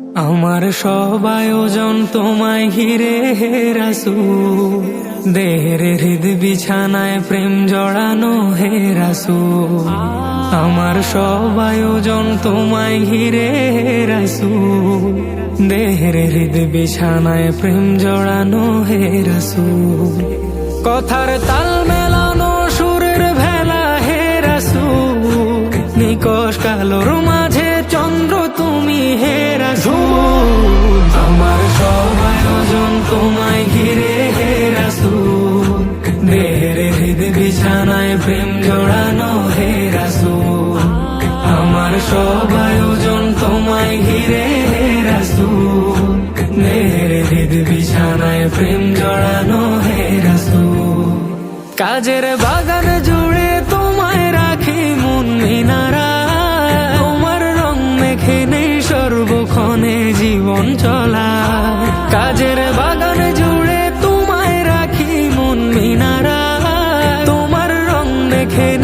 আমার সব আয়োজন তোমায় ঘিরে, হে রাসূল। দেহের হৃদ বিছানায় প্রেম জড়ানো, হে রাসূল। আমার সব আয়োজন তোমায় ঘিরে, হে রাসূল। দেহের হৃদ বিছানায় প্রেম জড়ানো, হে রাসূল। কথার তাল মেলানো, সুরের ভেলা, হে রাসূল। নিকশ কালোর মাঝে বিছানায় প্রেম জড়ানো হে রাসূল। আমার সব আয়োজন তোমায় ঘিরে হে হৃদ বিছানায় প্রেম জড়ানো হে রাসূল। কাজের বাগান জুড়ে তোমায় রাখি মন মিনারা। তোমার রং মেখে নেই সর্বক্ষণে জীবন চলা। কাজের volcano.